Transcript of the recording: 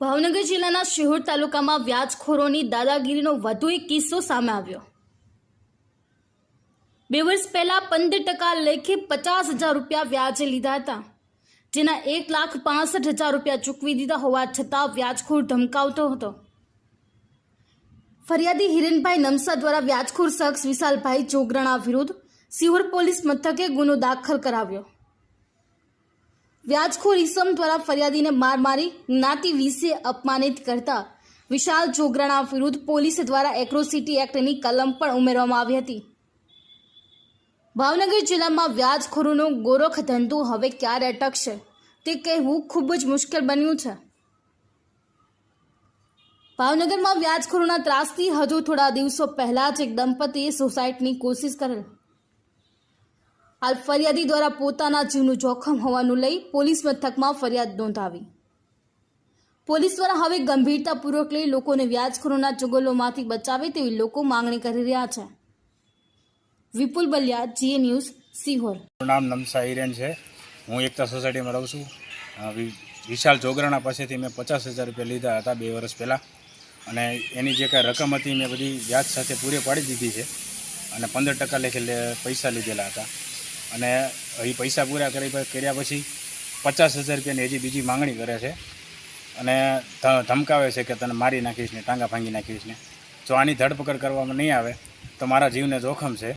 ભાવનગર જિલ્લાના શિહોર તાલુકામાં વ્યાજખોરોની દાદાગીરીનો વધુ એક કિસ્સો સામે આવ્યો. બે વર્ષ પહેલાં પંદર ટકા લેખે પચાસ હજાર રૂપિયા વ્યાજે લીધા હતા. જેના એક લાખ પાસઠ હજાર રૂપિયા ચૂકવી દીધા હોવા છતાં વ્યાજખોર ધમકાવતો હતો. ફરિયાદી હિરેનભાઈ નમસા દ્વારા વ્યાજખોર શખ્સ વિશાલભાઈ ચોગરાણા વિરુદ્ધ સિહોર પોલીસ મથકે ગુનો દાખલ કરાવ્યો. વ્યાજખોર ઇસમ દ્વારા ફરિયાદીને માર મારી જ્ઞાતિ વિશે અપમાનિત કરતા. વિશાલ જોગરાણા વિરુદ્ધ પોલીસ દ્વારા એક્રોસિટી એક્ટની કલમ પણ ઉમેરવામાં આવી હતી. ભાવનગર જિલ્લામાં વ્યાજખોરોનો ગોરખ ધંધો હવે ક્યારે અટકશે? તે કહેવું ખૂબ જ મુશ્કેલ બન્યું છે. ભાવનગરમાં વ્યાજખોરોના ત્રાસથી હજુ થોડા દિવસો પહેલાં જ એક દંપતીએ સુસાઇડની કોશિશ કરેલ. હાલ ફરિયાદી દ્વારા પોતાના જીવનું જોખમ હોવાનું લઈ પોલીસ મથકમાં ફરિયાદ નોંધાવી. પોલીસ દ્વારા હવે ગંભીરતાપૂર્વક લઈ લોકોને વ્યાજખોરોના ચુગલોમાંથી બચાવે તેવી લોકો માંગણી કરી રહ્યા છે. વિપુલ બલિયા, જીએ ન્યૂઝ, સિહોર. નામ નમસા હિરેન છે. હું એકતા સોસાયટીમાં રહું છું. વિશાલ જોગરાણા પાસેથી મેં પચાસ હજાર રૂપિયા લીધા હતા બે વર્ષ પહેલાં. અને એની જે કાંઈ રકમ હતી, મેં બધી વ્યાજ સાથે પૂરી પાડી દીધી છે. અને પંદર ટકા લેખે પૈસા લીધેલા હતા. અને એ પૈસા પૂરા કરી કર્યા પછી પચાસ હજાર રૂપિયાની હજી બીજી માંગણી કરે છે. અને ધમકાવે છે કે તને મારી નાખીશ ને ટાંગા ભાંગી નાખીશ ને. જો આની ધરપકડ કરવામાં નહીં આવે તો મારા જીવને જોખમ છે.